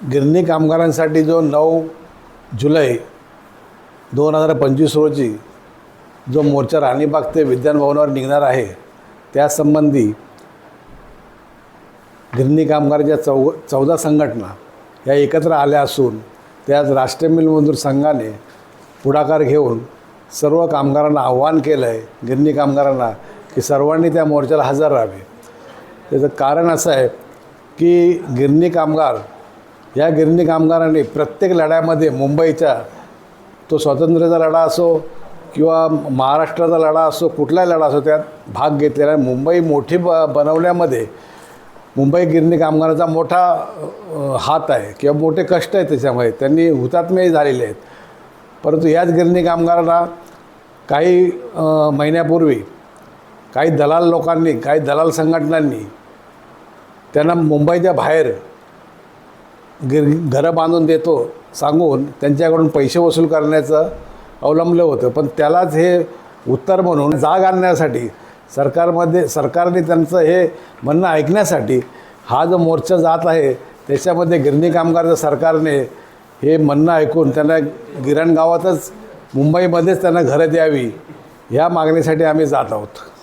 गिरणी कामगारांसाठी जो नऊ जुलै दोन हजार पंचवीस रोजी जो मोर्चा राणीबाग ते विज्ञान भवनावर निघणार आहे त्यासंबंधी गिरणी कामगाराच्या चौ चौदा संघटना या एकत्र आल्या असून त्याच राष्ट्रीय मिलमजूर संघाने पुढाकार घेऊन सर्व कामगारांना आव्हान केलं आहे गिरणी कामगारांना की सर्वांनी त्या मोर्चाला हजर राहावे. त्याचं कारण असं आहे की गिरणी कामगार या गिरणी कामगारांनी प्रत्येक लढ्यामध्ये मुंबईच्या तो स्वातंत्र्याचा लढा असो किंवा महाराष्ट्राचा लढा असो कुठलाही लढा असो त्यात भाग घेतलेला आहे. मुंबई मोठी ब बनवण्यामध्ये मुंबई गिरणी कामगाराचा मोठा हात आहे किंवा मोठे कष्ट आहेत त्याच्यामुळे त्यांनी हुतात्मेही झालेले आहेत. परंतु याच गिरणी कामगारांना काही महिन्यापूर्वी काही दलाल लोकांनी काही दलाल संघटनांनी त्यांना मुंबईच्या बाहेर गिर घरं बांधून देतो सांगून त्यांच्याकडून पैसे वसूल करण्याचं अवलंबलं होतं. पण त्यालाच हे उत्तर म्हणून जाग आणण्यासाठी सरकारमध्ये सरकारने त्यांचं हे म्हणणं ऐकण्यासाठी हा जो मोर्चा जात आहे त्याच्यामध्ये गिरणी कामगारचं सरकारने हे म्हणणं ऐकून त्यांना गिरण गावातच मुंबईमध्येच त्यांना घरं द्यावी ह्या मागणीसाठी आम्ही जात आहोत.